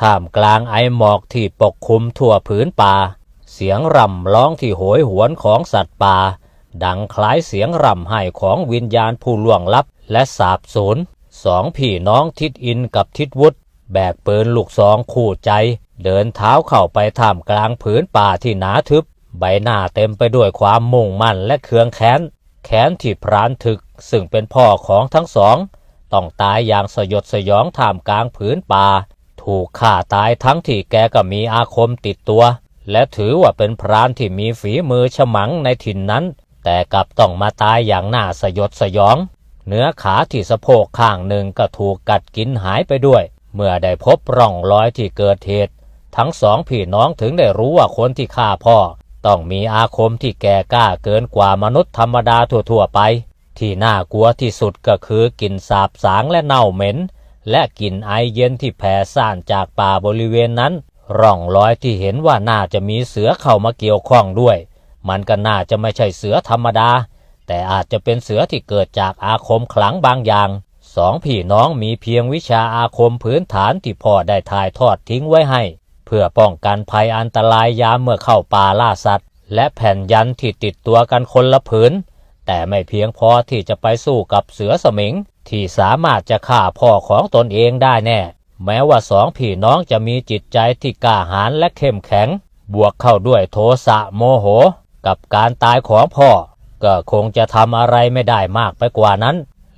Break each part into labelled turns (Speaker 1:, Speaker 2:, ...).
Speaker 1: ท่ามกลางไอหมอกที่ปกคลุมทั่วผืนป่า เสียงร่ำร้องที่โหยหวนของสัตว์ป่า ดังคล้ายเสียงร่ำไห้ของวิญญาณผู้ล่วงลับและสาบสูญสองพี่น้องทิดอินกับทิดวุฒแบกปืนลูกซองคู่ใจ เดินเท้าเข้าไปท่ามกลางผืนป่าที่หนาทึบ ใบหน้าเต็มไปด้วยความมุ่งมั่นและเคืองแค้น แค้นที่พรานถึกซึ่งเป็นพ่อของทั้งสอง ต้องตายอย่างสยดสยองท่ามกลางผืนป่า ถูกฆ่าตายทั้งที่แกก็มีอาคมติดตัว และถือว่าเป็นพรานที่มีฝีมือฉมังในถิ่นนั้น แต่กลับต้องมาตายอย่างน่าสยดสยอง เนื้อขาที่สะโพกข้างหนึ่งก็ถูกกัดกินหายไปด้วย เมื่อได้พบร่องรอยที่เกิดเหตุ ทั้งสองพี่น้องถึงได้รู้ว่าคนที่ฆ่าพ่อ ต้องมีอาคมที่แก่กล้าเกินกว่ามนุษย์ธรรมดาทั่วๆไป ที่น่ากลัวที่สุดก็คือกลิ่นสาบสางและเน่าเหม็น และกลิ่นไอเย็นที่แผ่ซ่านจากป่าบริเวณนั้น ร่องรอยที่เห็นว่าน่าจะมีเสือเข้ามาเกี่ยวข้องด้วย มันก็น่าจะไม่ใช่เสือธรรมดา แต่อาจจะเป็นเสือที่เกิดจากอาคมขลังบางอย่าง สองพี่น้องมีเพียงวิชาอาคมพื้นฐานที่พ่อได้ถ่ายทอดทิ้งไว้ให้ เพื่อป้องกันภัยอันตรายยามเมื่อเข้าป่าล่าสัตว์ และแผ่นยันที่ติดตัวกันคนละผืนแต่ไม่เพียงพอที่จะไปสู้กับเสือสมิง ที่สามารถจะฆ่าพ่อของตนเองได้แน่ แม้ว่าสองพี่น้องจะมีจิตใจที่กล้าหาญและเข้มแข็ง บวกเข้าด้วยโทสะโมโห กับการตายของพ่อ ก็คงจะทำอะไรไม่ได้มากไปกว่านั้น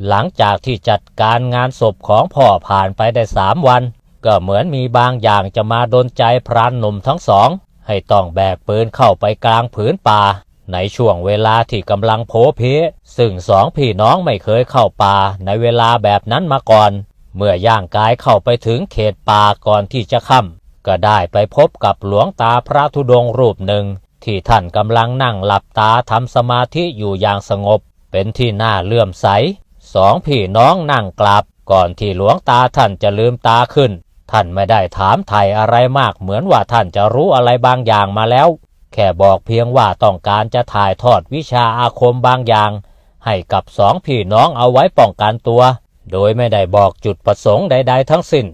Speaker 1: หลังจากที่จัดการงานศพของพ่อผ่านไปได้สามวัน ก็เหมือนมีบางอย่างจะมาดนใจพรานหนุ่มทั้งสอง ให้ต้องแบกปืนเข้าไปกลางผืนป่า ในช่วงเวลาที่กำลังโผเพซึ่งสองพี่น้องไม่เคยเข้าป่าในเวลาแบบนั้นมาก่อน เมื่อย่างกายเข้าไปถึงเขตป่าก่อนที่จะค่ำก็ได้ไปพบกับหลวงตาพระธุดงค์รูปหนึ่ง ที่ท่านกำลังนั่งหลับตาทำสมาธิอยู่อย่างสงบ เป็นที่น่าเลื่อมใสสองพี่น้องนั่งกราบก่อนที่หลวงตาท่านจะลืมตาขึ้น ท่านไม่ได้ถามไถ่อะไรมากเหมือนว่าท่านจะรู้อะไรบางอย่างมาแล้ว แค่บอกเพียงว่าต้องการจะถ่ายทอดวิชาอาคมบางอย่าง ให้กับสองพี่น้องเอาไว้ป้องกันตัว โดยไม่ได้บอกจุดประสงค์ใด ๆ ทั้งสิ้น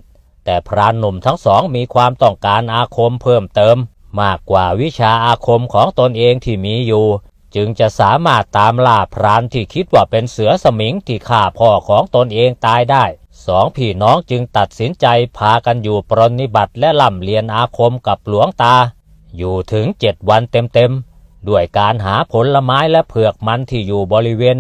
Speaker 1: แต่พรานหนุ่มทั้งสองมีความต้องการอาคมเพิ่มเติม มากกว่าวิชาอาคมของตนเองที่มีอยู่ จึงจะสามารถตามล่าพรานที่คิดว่าเป็นเสือสมิงที่ฆ่าพ่อของตนเองตายได้สองพี่น้องจึงตัดสินใจพากันอยู่ปรนนิบัติและล่ำเรียนอาคมกับหลวงตา อยู่ถึงเจ็ดวันเต็มๆ ด้วยการหาผลไม้และเผือกมันที่อยู่บริเวณ